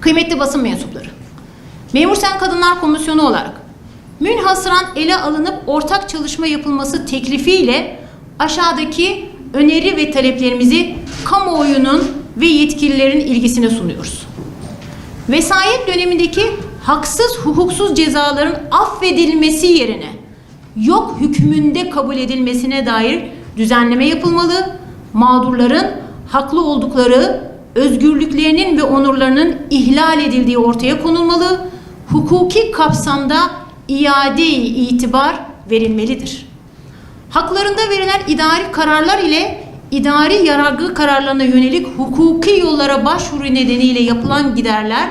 Kıymetli basın mensupları, Memur Sen Kadınlar Komisyonu olarak münhasıran ele alınıp ortak çalışma yapılması teklifiyle aşağıdaki öneri ve taleplerimizi kamuoyunun ve yetkililerin ilgisine sunuyoruz. Vesayet dönemindeki haksız hukuksuz cezaların affedilmesi yerine yok hükmünde kabul edilmesine dair düzenleme yapılmalı. Mağdurların haklı oldukları özgürlüklerinin ve onurlarının ihlal edildiği ortaya konulmalı. Hukuki kapsamda iade itibar verilmelidir. Haklarında verilen idari kararlar ile idari yargı kararlarına yönelik hukuki yollara başvuru nedeniyle yapılan giderler,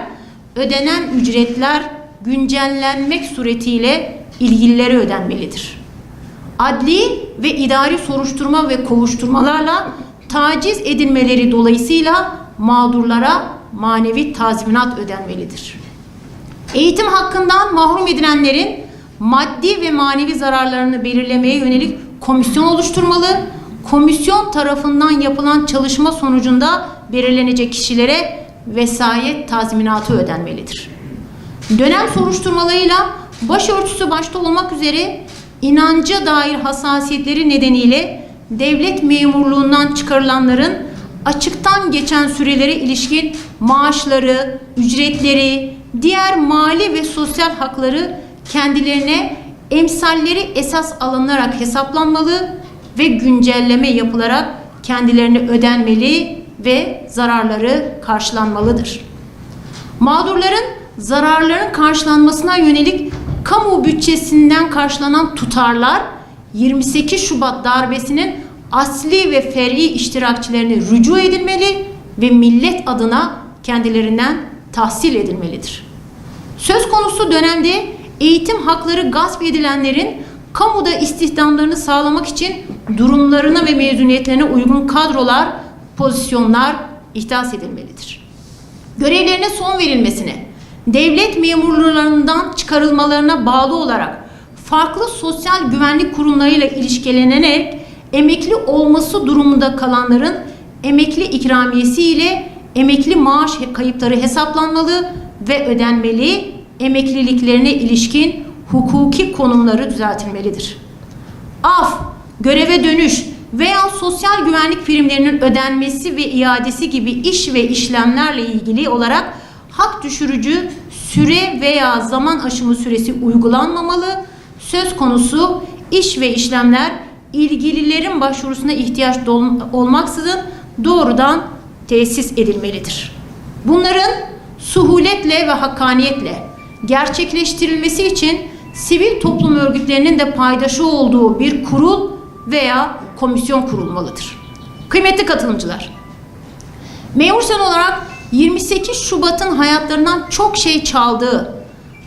ödenen ücretler güncellenmek suretiyle ilgililere ödenmelidir. Adli ve idari soruşturma ve kovuşturmalarla taciz edilmeleri dolayısıyla mağdurlara manevi tazminat ödenmelidir. Eğitim hakkından mahrum edilenlerin maddi ve manevi zararlarını belirlemeye yönelik komisyon oluşturmalı. Komisyon tarafından yapılan çalışma sonucunda belirlenecek kişilere vesayet tazminatı ödenmelidir. Dönem soruşturmalarıyla başörtüsü başta olmak üzere inanca dair hassasiyetleri nedeniyle devlet memurluğundan çıkarılanların açıktan geçen sürelere ilişkin maaşları, ücretleri, diğer mali ve sosyal hakları kendilerine emsalleri esas alınarak hesaplanmalı ve güncelleme yapılarak kendilerine ödenmeli ve zararları karşılanmalıdır. Mağdurların zararların karşılanmasına yönelik kamu bütçesinden karşılanan tutarlar 28 Şubat darbesinin asli ve fer'i iştirakçilerine rücu edilmeli ve millet adına kendilerinden tahsil edilmelidir. Söz konusu dönemde eğitim hakları gasp edilenlerin kamuda istihdamlarını sağlamak için durumlarına ve mezuniyetlerine uygun kadrolar, pozisyonlar ihdas edilmelidir. Görevlerine son verilmesine, devlet memurlarından çıkarılmalarına bağlı olarak farklı sosyal güvenlik kurumlarıyla ilişkilenerek emekli olması durumunda kalanların emekli ikramiyesi ile emekli maaş kayıpları hesaplanmalı ve ödenmeli, emekliliklerine ilişkin hukuki konumları düzeltilmelidir. Af, göreve dönüş veya sosyal güvenlik primlerinin ödenmesi ve iadesi gibi iş ve işlemlerle ilgili olarak hak düşürücü süre veya zaman aşımı süresi uygulanmamalı. Söz konusu iş ve işlemler ilgililerin başvurusuna ihtiyaç olmaksızın doğrudan tesis edilmelidir. Bunların suhuletle ve hakkaniyetle gerçekleştirilmesi için sivil toplum örgütlerinin de paydaşı olduğu bir kurul veya komisyon kurulmalıdır. Kıymetli katılımcılar, memur sen olarak 28 Şubat'ın hayatlarından çok şey çaldığı,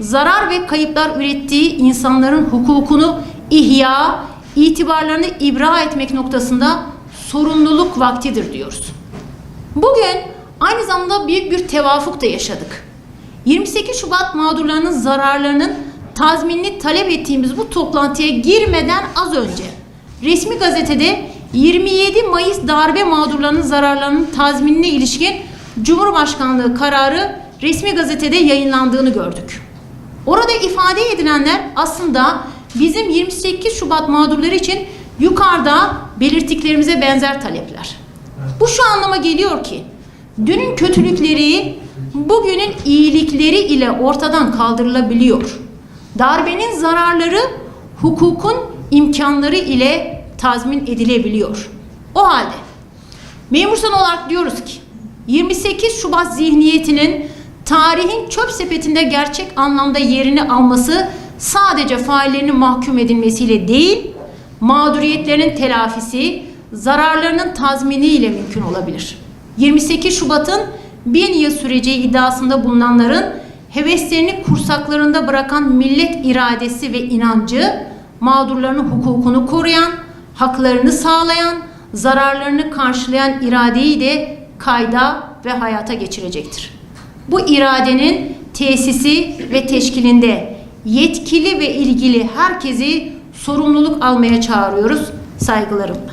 zarar ve kayıplar ürettiği insanların hukukunu ihya, itibarlarını ibra etmek noktasında sorumluluk vaktidir diyoruz. Bugün aynı zamanda büyük bir tevafuk da yaşadık. 28 Şubat mağdurlarının zararlarının tazminini talep ettiğimiz bu toplantıya girmeden az önce resmi gazetede 27 Mayıs darbe mağdurlarının zararlarının tazminine ilişkin Cumhurbaşkanlığı kararı resmi gazetede yayınlandığını gördük. Orada ifade edilenler aslında bizim 28 Şubat mağdurları için yukarıda belirttiklerimize benzer talepler. Bu şu anlama geliyor ki dünün kötülükleri bugünün iyilikleri ile ortadan kaldırılabiliyor. Darbenin zararları hukukun imkanları ile tazmin edilebiliyor. O halde memursan olarak diyoruz ki 28 Şubat zihniyetinin tarihin çöp sepetinde gerçek anlamda yerini alması sadece faillerinin mahkum edilmesiyle değil, mağduriyetlerinin telafisi, zararlarının tazmini ile mümkün olabilir. 28 Şubat'ın bin yıl süreceği iddiasında bulunanların heveslerini kursaklarında bırakan millet iradesi ve inancı, mağdurlarının hukukunu koruyan, haklarını sağlayan, zararlarını karşılayan iradeyi de kayda ve hayata geçirecektir. Bu iradenin tesisi ve teşkilinde yetkili ve ilgili herkesi sorumluluk almaya çağırıyoruz saygılarımla.